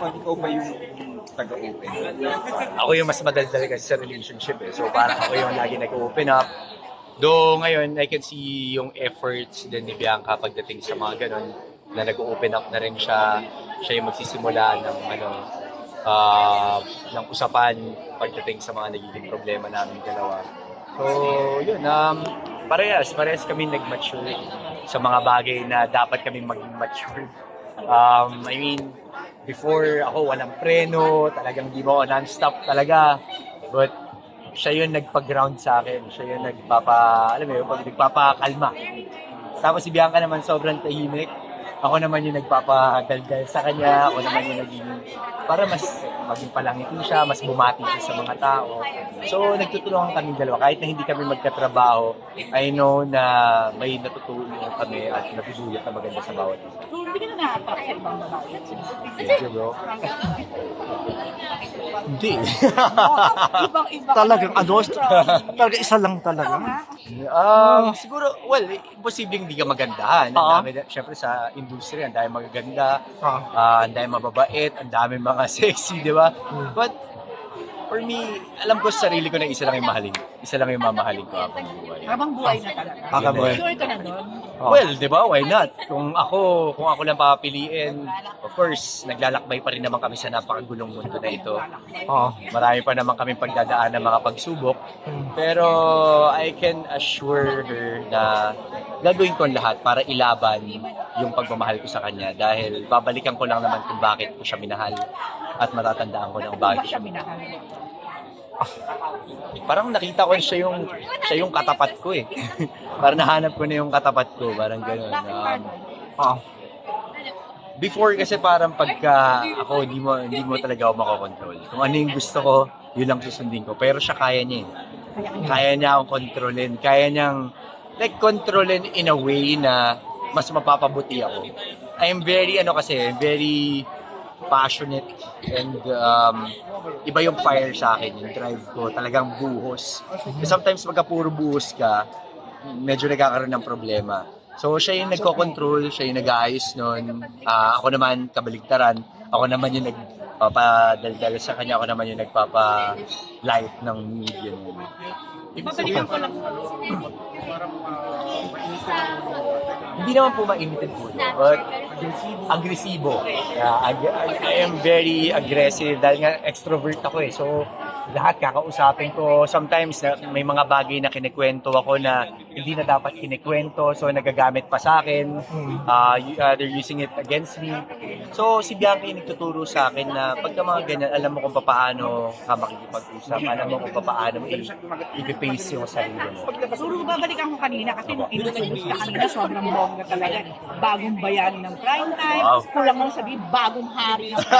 On ikaw ba yung taga-open? Ako yung mas madaldal kasi sa relationship eh. So parang ako yung lagi nag-open up. Though ngayon, I can see yung efforts din ni Bianca pagdating sa mga ganun na nag-open up na rin siya. Siya yung magsisimula ng ano, ah, ng usapan pagdating sa mga nagiging problema namin dalawa. So, yun, um, parehas, parehas kami nag-mature sa mga bagay na dapat kami maging mature. Um, I mean, before ako walang preno, talagang di mo ako non-stop talaga. But siya yung nagpa-ground sa akin. Siya yung nagpapa, alam mo yun, pag nagpapakalma. Tapos si Bianca naman sobrang tahimik. Ako naman yung nagpapadaldal sa kanya. Ako naman yung naging, para mas maging palangiti siya, mas bumati siya sa mga tao. So, nagtutulungan kami dalawa. Kahit na hindi kami magkatrabaho, I know na may natutulungan kami at nabibuyat na maganda sa bawat isa. So, hindi ka na na-attract sa ibang babae. Thank you, bro. Hindi. ibang iba. Talagang ano, talaga isa lang talaga. Um, siguro, well, imposibleng hindi ka magandahan. Ang Oo. dami, syempre sa industry, ang dami magaganda, Ah. ah, ang dami mababait, ang dami mga sexy, di ba? But, for me, alam ko sa sarili ko na isa lang yung mahalin. Isa lang yung mamahalin ko habang buhay. Habang buhay na talaga. Habang buhay. Sure ka na doon. Oh. Well, di ba? Why not? Kung ako, kung ako lang papapiliin, of course, naglalakbay pa rin naman kami sa napakagulong mundo na ito. Oo. Marami pa naman kami pagdadaan ng mga pagsubok. Pero I can assure her na gagawin ko ang lahat para ilaban yung pagmamahal ko sa kanya dahil babalikan ko lang naman kung bakit ko siya minahal at matatandaan ko na kung Bakit ko siya minahal? Parang nakita ko siya yung siya yung katapat ko eh. parang nahanap ko na yung katapat ko, parang gano'n. Um, Oo. before kasi parang pagka ako hindi mo hindi mo talaga ako makokontrol. Kung ano yung gusto ko, yun lang susundin ko. Pero siya kaya niya eh. Kaya Kaya niya akong kontrolin. Kaya niyang like kontrolin in a way na mas mapapabuti ako. I am very ano kasi, very passionate and um, iba yung fire sa akin, yung drive ko, talagang buhos. Kasi sometimes pagka puro buhos ka, medyo nagkakaroon ng problema. So siya yung nagko-control, siya yung nag-aayos nun. Ah, ako naman, kabaligtaran. Ako naman yung nagpapadaldal sa kanya. Ako naman yung nagpapa-light ng. Yun. Ibig sabihin, ko lang. hindi naman po mainitin po, but agresibo. Yeah, ag- I am very aggressive dahil nga extrovert ako eh. So, lahat kakausapin ko. Sometimes na, may mga bagay na kinikwento ako na hindi na dapat kinikwento. So, nagagamit pa sa akin. Uh, uh, they're using it against me. So, si Bianca yung nagtuturo sa akin na pagka mga ganyan, alam mo kung paano ka makikipag-usap. Alam mo kung paano mo i- i-face yung sarili mo. Siguro babalikan ko kanina kasi nung introduce ka kanina, sobrang bongga talaga. Bagong bayani ng prime time. Wow. Kulang lang sabihin, bagong hari ng